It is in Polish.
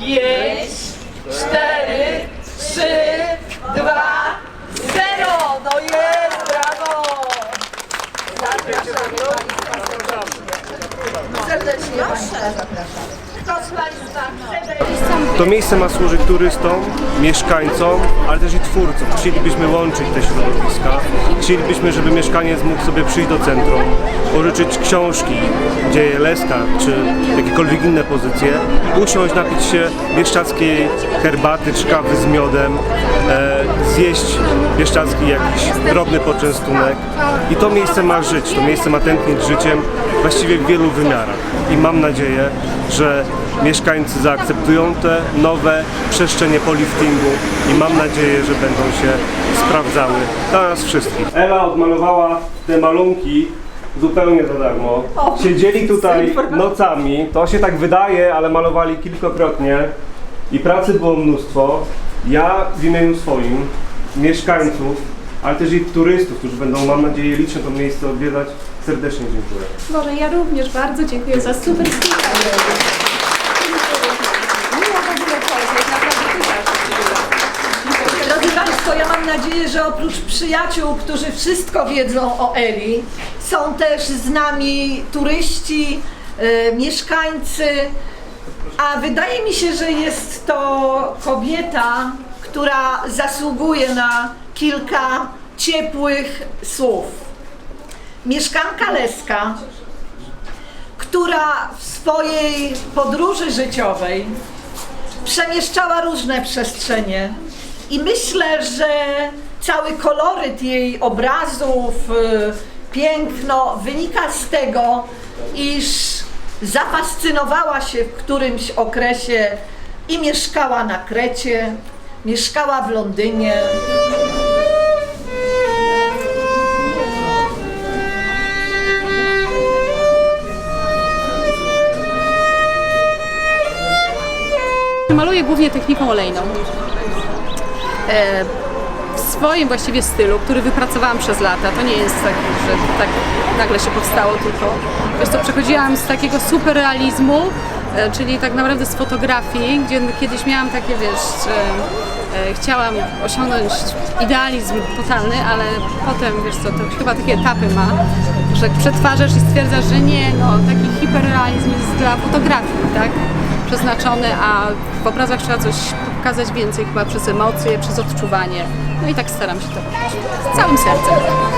pięć, cztery, trzy, dwa, zero. No jest, brawo. Zapraszamy. Serdecznie Państwa zapraszam. Kto z Państwa chce wejść? To miejsce ma służyć turystom, mieszkańcom, ale też i twórcom. Chcielibyśmy łączyć te środowiska. Chcielibyśmy, żeby mieszkaniec mógł sobie przyjść do centrum, pożyczyć książki, dzieje Leska, czy jakiekolwiek inne pozycje, usiąść, napić się bieszczackiej herbaty czy kawy z miodem, e, zjeść bieszczacki jakiś drobny poczęstunek. I to miejsce ma żyć, to miejsce ma tętnić życiem właściwie w wielu wymiarach. I mam nadzieję, że mieszkańcy zaakceptują te nowe przestrzenie po liftingu i mam nadzieję, że będą się sprawdzały dla nas wszystkich. Ela odmalowała te malunki zupełnie za darmo. Siedzieli tutaj nocami, to się tak wydaje, ale malowali kilkakrotnie i pracy było mnóstwo. Ja w imieniu swoim, mieszkańców, ale też i turystów, którzy będą, mam nadzieję, licznie to miejsce odwiedzać, serdecznie dziękuję. Boże, ja również bardzo dziękuję za super spotkanie. Państwo, ja mam nadzieję, że oprócz przyjaciół, którzy wszystko wiedzą o Eli, są też z nami turyści, e, mieszkańcy, a wydaje mi się, że jest to kobieta, która zasługuje na kilka ciepłych słów. Mieszkanka Leska, która w swojej podróży życiowej przemieszczała różne przestrzenie i myślę, że cały koloryt jej obrazów, y, piękno wynika z tego, iż zafascynowała się w którymś okresie i mieszkała na Krecie, mieszkała w Londynie. Maluję głównie techniką olejną. E, w swoim właściwie stylu, który wypracowałam przez lata. To nie jest tak, że tak nagle się powstało tylko. Wiesz co, przechodziłam z takiego superrealizmu, e, czyli tak naprawdę z fotografii, gdzie kiedyś miałam takie, wiesz, e, chciałam osiągnąć idealizm totalny, ale potem, wiesz co, to chyba takie etapy ma, że przetwarzasz i stwierdzasz, że nie, no taki hiperrealizm jest dla fotografii, tak? przeznaczony, a w obrazach trzeba coś pokazać więcej chyba przez emocje, przez odczuwanie. No i tak staram się to robić. Z całym sercem.